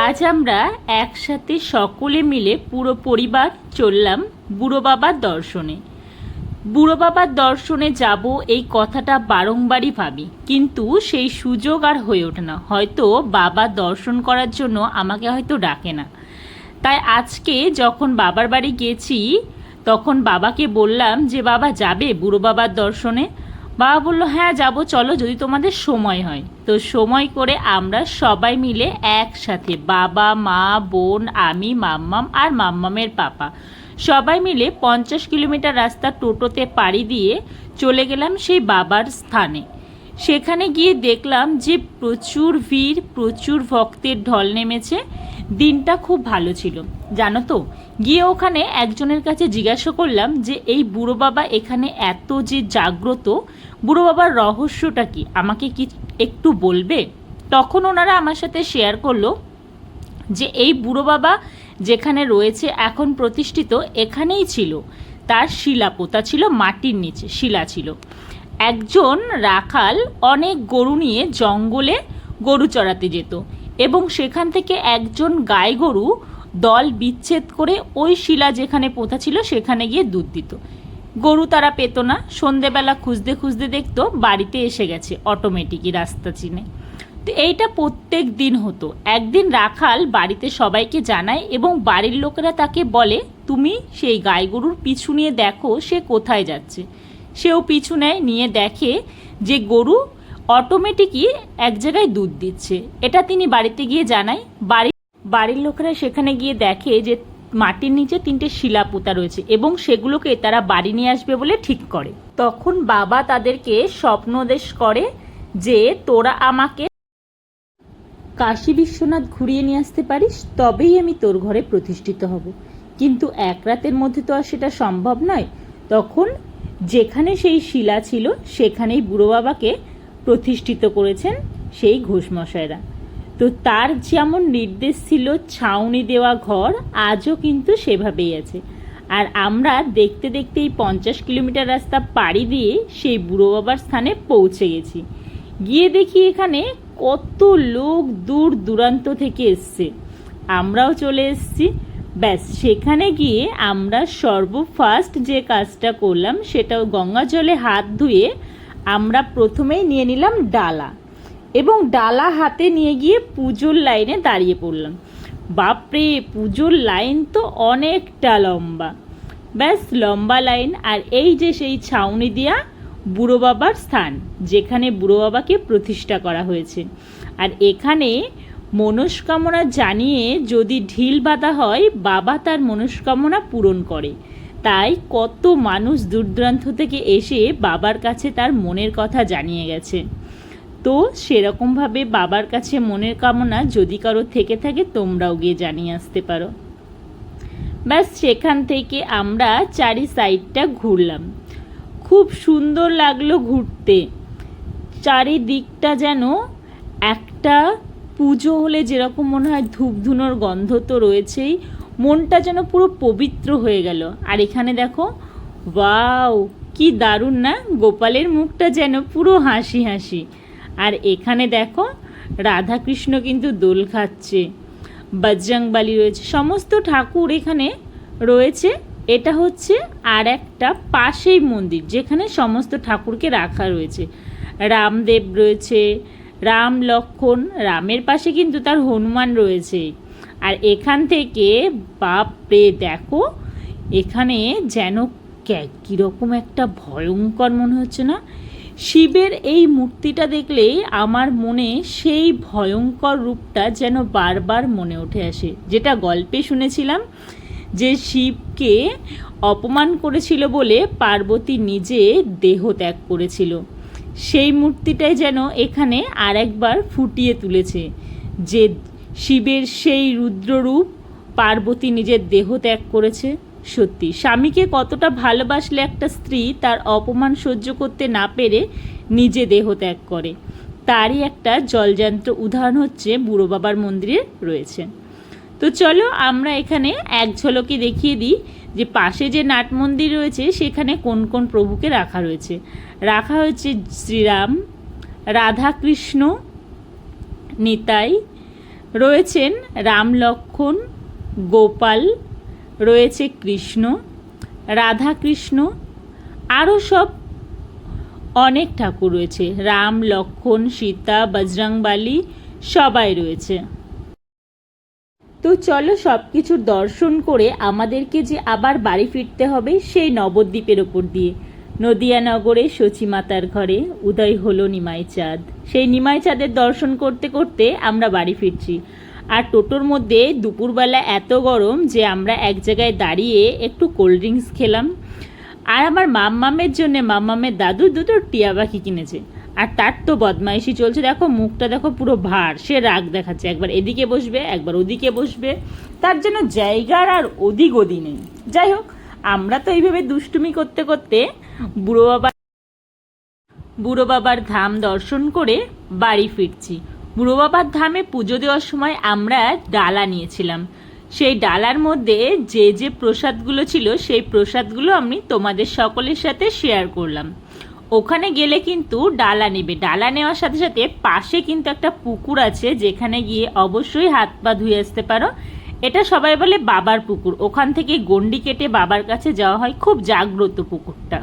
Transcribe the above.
আজ আমরা একসাথে সকলে মিলে পুরো পরিবার চললাম বুড়ো বাবার দর্শনে। বুড়ো বাবার দর্শনে যাব এই কথাটা বারংবারই ভাবি। কিন্তু সেই সুযোগ আর হয়ে ওঠে না। হয়তো বাবা দর্শন করার জন্য আমাকে হয়তো ডাকে না। তাই আজকে যখন বাবার বাড়ি গেছি, তখন বাবাকে বললাম যে, বাবা, যাবে বুড়ো বাবার দর্শনে? বাবা বলল হ্যাঁ যাব, চলো, যদি তোমাদের সময় হয়। তো সময় করে আমরা সবাই মিলে একসাথে বাবা, মা, বোন, আমি, মাম্মাম আর মাম্মামের পাপা সবাই মিলে পঞ্চাশ কিলোমিটার রাস্তা টোটোতে পাড়ি দিয়ে চলে গেলাম সেই বাবার স্থানে। সেখানে গিয়ে দেখলাম যে প্রচুর ভিড়, প্রচুর ভক্তের ঢল নেমেছে। দিনটা খুব ভালো ছিল, জানো তো? গিয়ে ওখানে একজনের কাছে জিজ্ঞাসা করলাম যে, এই বুড়ো বাবা এখানে এত যে জাগ্রত, বুড়ো বাবার রহস্যটা কি? আমাকে কি একটু বলবে? তখন ওনারা আমার সাথে শেয়ার করল যে, এই বুড়ো বাবা যেখানে রয়েছে, এখন প্রতিষ্ঠিত, এখানেই ছিল। তার শিলা পোতা ছিল, মাটির নিচে, শিলা ছিল। একজন রাখাল অনেক গরু নিয়ে জঙ্গলে গরু চড়াতে যেত এবং সেখান থেকে একজন গাই গরু দল বিচ্ছেদ করে ওই শিলা যেখানে পোতা ছিল সেখানে গিয়ে দুধ দিত। গরু তারা পেত না, সন্ধেবেলা খুঁজতে খুঁজতে দেখতো বাড়িতে এসে গেছে অটোমেটিকই রাস্তা চিনে। তো এইটা প্রত্যেক দিন হতো। একদিন রাখাল বাড়িতে সবাইকে জানায় এবং বাড়ির লোকেরা তাকে বলে, তুমি সেই গাই গরুর পিছু নিয়ে দেখো সে কোথায় যাচ্ছে। সেও পিছু নেয়, নিয়ে দেখে যে গরু অটোমেটিকই এক জায়গায় দুধ দিচ্ছে। এটা তিনি বাড়িতে গিয়ে জানায়। বাড়ি, বাড়ির লোকেরা সেখানে গিয়ে দেখে যে মাটির নিচে তিনটে শিলা পোতা রয়েছে এবং সেগুলোকে তারা বাড়ি নিয়ে আসবে বলে ঠিক করে। তখন বাবা তাদেরকে স্বপ্নদেশ করে যে, তোরা আমাকে কাশী বিশ্বনাথ ঘুরিয়ে নিয়ে আসতে পারিস, তবেই আমি তোর ঘরে প্রতিষ্ঠিত হব। কিন্তু এক রাতের মধ্যে তো আর সেটা সম্ভব নয়। তখন যেখানে সেই শিলা ছিল, সেখানেই বুড়ো বাবাকে প্রতিষ্ঠিত করেছেন সেই ঘোষমশাইরা। তো তার যেমন নির্দেশ ছিল, ছাউনি দেওয়া ঘর আজও কিন্তু সেভাবেই আছে। আর আমরা দেখতে দেখতে এই পঞ্চাশ কিলোমিটার রাস্তা পাড়ি দিয়ে সেই বুড়ো বাবার স্থানে পৌঁছে গেছি। গিয়ে দেখি এখানে কত লোক দূর দূরান্ত থেকে এসছে। আমরাও চলে এসেছি। ব্যাস, সেখানে গিয়ে আমরা সর্বফার্স্ট যে কাজটা করলাম সেটাও গঙ্গা জলে হাত ধুয়ে আমরা প্রথমেই নিয়ে নিলাম ডালা এবং ডালা হাতে নিয়ে গিয়ে পুজোর লাইনে দাঁড়িয়ে পড়লাম। বাপরে, পুজোর লাইন তো অনেকটা লম্বা। ব্যাস, লম্বা লাইন আর এই যে সেই ছাউনি দিয়া বুড়ো বাবার স্থান, যেখানে বুড়ো বাবাকে প্রতিষ্ঠা করা হয়েছে। আর এখানে মনস্কামনা জানিয়ে যদি ঢিল বাঁধা হয়, বাবা তার মনস্কামনা পূরণ করে। তাই কত মানুষ দূর দূরান্ত থেকে এসে বাবার কাছে তার মনের কথা জানিয়ে গেছে। তো সেরকমভাবে বাবার কাছে মনের কামনা যদি কারও থেকে থাকে, তোমরাও গিয়ে জানিয়ে আসতে পারো। ব্যাস, সেখান থেকে আমরা চারি সাইডটা ঘুরলাম। খুব সুন্দর লাগল ঘুরতে। চারিদিকটা যেন একটা পুজো হলে যেরকম মনে হয় ধূপ ধুনোর গন্ধ তো রয়েছেই, মনটা যেন পুরো পবিত্র হয়ে গেল। আর এখানে দেখো, ওয়াও, কি দারুণ না? গোপালের মুখটা যেন পুরো হাসি হাসি। আর এখানে দেখো, রাধাকৃষ্ণ কিন্তু দোল খাচ্ছে। বজরংবালি রয়েছে। সমস্ত ঠাকুর এখানে রয়েছে। এটা হচ্ছে আর একটা পাশেই মন্দির, যেখানে সমস্ত ঠাকুরকে রাখা রয়েছে। রামদেব রয়েছে রাম লক্ষণ, রামের পাশে কিন্তু তার হনুমান রয়েছে। আর এখান থেকে বাপ বাপরে, দেখো, এখানে যেন কীরকম একটা ভয়ঙ্কর মনে হচ্ছে না? শিবের এই মূর্তিটা দেখলেই আমার মনে সেই ভয়ঙ্কর রূপটা যেন বারবার মনে উঠে আসে। যেটা গল্পে শুনেছিলাম যে শিবকে অপমান করেছিল বলে পার্বতী নিজে দেহ ত্যাগ করেছিল। সেই মূর্তিটাই যেন এখানে আর একবার ফুটিয়ে তুলেছে। যে শিবের সেই রুদ্ররূপ পার্বতী নিজের দেহ ত্যাগ করেছে, সত্যি। স্বামীকে কতটা ভালোবাসলে একটা স্ত্রী তার অপমান সহ্য করতে না পেরে নিজে দেহ ত্যাগ করে। তারই একটা জলযান্ত্র উদাহরণ হচ্ছে বুড়ো বাবার মন্দিরে রয়েছে। তো চলো আমরা এখানে এক ঝলকে দেখিয়ে দিই যে পাশে যে নাট মন্দির রয়েছে, সেখানে কোন কোন প্রভুকে রাখা রয়েছে? রাখা হয়েছে শ্রীরাম, রাধাকৃষ্ণ, নিতাই, রয়েছেন রাম লক্ষণ গোপাল, রয়েছে কৃষ্ণ রাধা কৃষ্ণ আরও সব অনেক ঠাকুর রয়েছে। রাম, লক্ষণ, সীতা, বজরংবালি সবাই রয়েছে। তো চলো সব কিছুর দর্শন করে আমাদেরকে যে আবার বাড়ি ফিরতে হবে সেই নবদ্বীপের ওপর দিয়ে। নদিয়া নগরে সচিমাতার ঘরে উদয় হলো নিমাই চাঁদ। সেই নিমাই চাঁদের দর্শন করতে করতে আমরা বাড়ি ফিরছি। আর টোটোর মধ্যে দুপুরবেলা এত গরম যে আমরা এক জায়গায় দাঁড়িয়ে একটু কোল্ড ড্রিঙ্কস খেলাম। আর আমার মাম্মামের জন্য মাম্মামের দাদু দুটো টিয়া পাখি কিনেছে। আর তার তো বদমাইশি চলছে। দেখো, মুখটা দেখো পুরো ভার। সে রাগ দেখাচ্ছে। একবার এদিকে বসবে, একবার ওদিকে বসবে। তার জন্য জায়গার আর ওদিক ওদি নেই। যাই হোক, আমরা তো এইভাবে দুষ্টুমি করতে করতে বুড়ো বাবা বুড়ো বাবার ধাম দর্শন করে বাড়ি ফিরছি। বুড়ো বাবার ধামে পুজো দেওয়ার সময় আমরা ডালা নিয়েছিলাম। সেই ডালার মধ্যে যে যে প্রসাদগুলো ছিল, সেই প্রসাদগুলো আমি তোমাদের সকলের সাথে শেয়ার করলাম। ওখানে গেলে কিন্তু ডালা নেবে। ডালা নেওয়ার সাথে সাথে পাশে কিন্তু একটা পুকুর আছে, যেখানে গিয়ে অবশ্যই হাত পা ধুয়ে আসতে পারো। এটা সবাই বলে বাবার পুকুর। ওখান থেকে গন্ডি কেটে বাবার কাছে যাওয়া হয়। খুব জাগ্রত পুকুরটা।